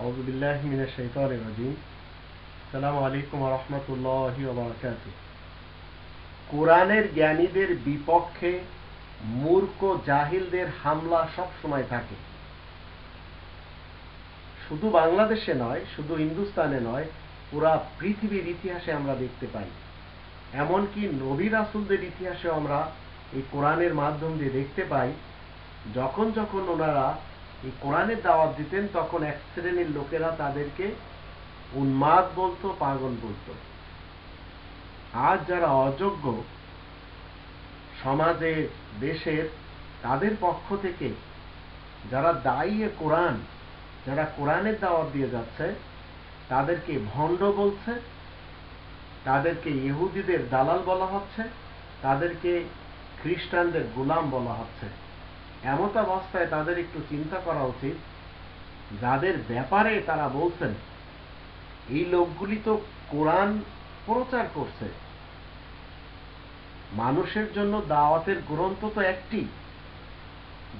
أعوذ بالله من الشيطان الرجيم السلام عليكم ورحمة الله وبركاته কোরআনের জ্ঞানীদের বিপক্ষে মূর্খ জাহিলদের হামলা সব সময় থাকে শুধু বাংলাদেশে নয় শুধু হিন্দুস্তানে নয় পুরা পৃথিবীর ইতিহাসে আমরা দেখতে পাই এমনকি নবী রাসুলদের ইতিহাসেও আমরা এই কোরআনের মাধ্যম দিয়ে দেখতে পাই যখন যখন ওনারা এই কোরআনের দাওয়াত দিতেন, তখন এক শ্রেণির লোকেরা তাদেরকে উন্মাদ বলতো, পাগল বলতো। আজ যারা অযোগ্য সমাজে, দেশের, তাদের পক্ষ থেকে যারা দায়ী কোরআন, যারা কোরআনের দাওয়াত দিয়ে যাচ্ছে, তাদেরকে ভণ্ড বলছে, তাদেরকে ইহুদিদের দালাল বলা হচ্ছে, তাদেরকে খ্রিস্টানদের গোলাম বলা হচ্ছে। এমত অবস্থায় তাদের একটু চিন্তা করা উচিত, যাদের ব্যাপারে তারা বলছেন, এই লোকগুলি তো কোরআন প্রচার করছে। মানুষের জন্য দাওয়াতের গ্রন্থ তো একটি,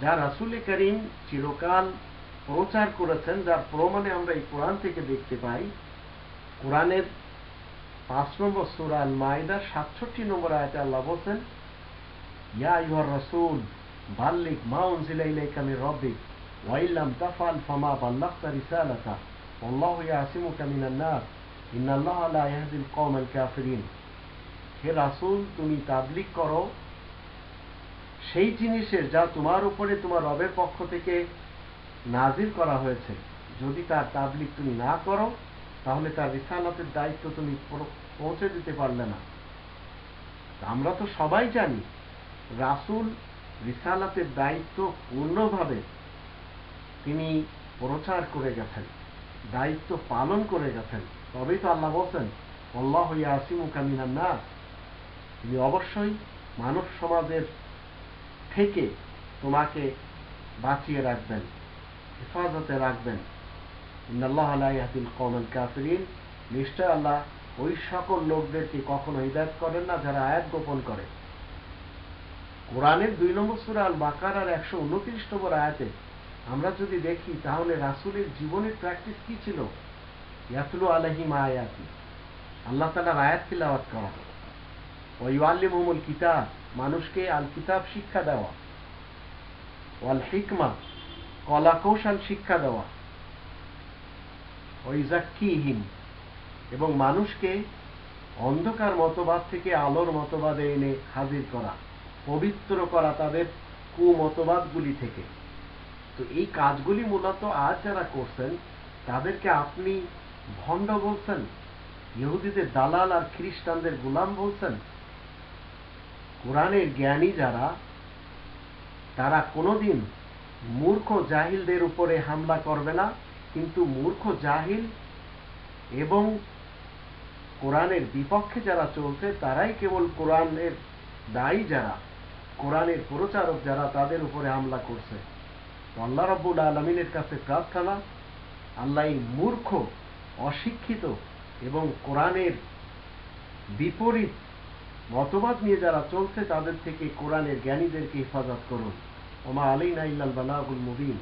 যা রাসুল করিম চিরকাল প্রচার করেছেন, যার প্রমাণে আমরা এই কোরআন থেকে দেখতে পাই। কোরআনের পাঁচ নম্বর সুরাল মাইদার সাতষট্টি নম্বর আয়তে আল্লাহ বলছেন, ইয়া ইউর রসুল বাল্লিক মা উনজিলা ইলাইকা মির রাব্বিক ওয়া ইল্লাম তাফআল ফামা বাল্লাগতা রিসালাতা আল্লাহু ইয়াসিমুকা মিনান নাস ইন্নাল্লাহা লা ইয়াহদিল কওমাল কাফিরিন হে রাসূল, তুমি তাবলিগ করো। সেই জিনিসের যা তোমার উপরে তোমার রবের পক্ষ থেকে নাজিল করা হয়েছে, যদি তার তাবলিগ তুমি না করো, তাহলে তার রিসালাতের দায়িত্ব তুমি পৌঁছে দিতে পারলে না। আমরা তো সবাই জানি, রাসুল রিসালাতের দায়িত্ব পূর্ণভাবে তিনি প্রচার করে গেছেন, দায়িত্ব পালন করে গেছেন। তবেই তো আল্লাহ বলছেন, আল্লাহ আসিমু কামিনার না তিনি অবশ্যই মানব সমাজের থেকে তোমাকে বাঁচিয়ে রাখবেন, হেফাজতে রাখবেন। ইন্নাল্লাহ আলাইহাদিল কমল কাফিরিন। নিশ্চয় আল্লাহ ওই সকল লোকদেরকে কখনো হিদায়ত করেন না যারা আয়াত গোপন করে। কোরআনের দুই নম্বর সুরা আল বাকার আর একশো উনত্রিশ নম্বর আয়াতে আমরা যদি দেখি, তাহলে রাসুলের জীবনের প্র্যাকটিস কি ছিল? ইয়াতুলু আলহিম আয়াতি। আল্লাহ তালার আয়াত তিলাওয়াত করা। ওই আল্লিমুল কিতাব, মানুষকে আল কিতাব শিক্ষা দেওয়া। ওয়াল হিকমা কলা কৌশল শিক্ষা দেওয়া। ওই জাক্কিহীন এবং মানুষকে অন্ধকার মতবাদ থেকে আলোর মতবাদে এনে হাজির করা। পবিত্র করা তাদের কুমতবাদগুলি থেকে। তো এই কাজগুলি মূলত আজ যারা করছেন, তাদেরকে আপনি ভণ্ড বলছেন? ইহুদিদের দালাল আর খ্রিস্টানদের গোলাম বলছেন? কোরআনের জ্ঞানী যারা, তারা কোনোদিন মূর্খ জাহিলদের উপরে হামলা করবে না, কিন্তু মূর্খ জাহিল এবং কোরআনের বিপক্ষে যারা চলছে, তারাই কেবল কোরআনের দায়ী যারা। কোরআনের প্রচারক যারা তাদের উপরে হামলা করছে। আল্লাহ রব্বুল আলমিনের কাছে প্রার্থনা, আল্লাহ মূর্খ, অশিক্ষিত এবং কোরআনের বিপরীত মতবাদ নিয়ে যারা চলছে, তাদের থেকে কোরআনের জ্ঞানীদেরকে হেফাজত করুন। ওমা আলী নাইল্লাল বালাহুল মুবিন।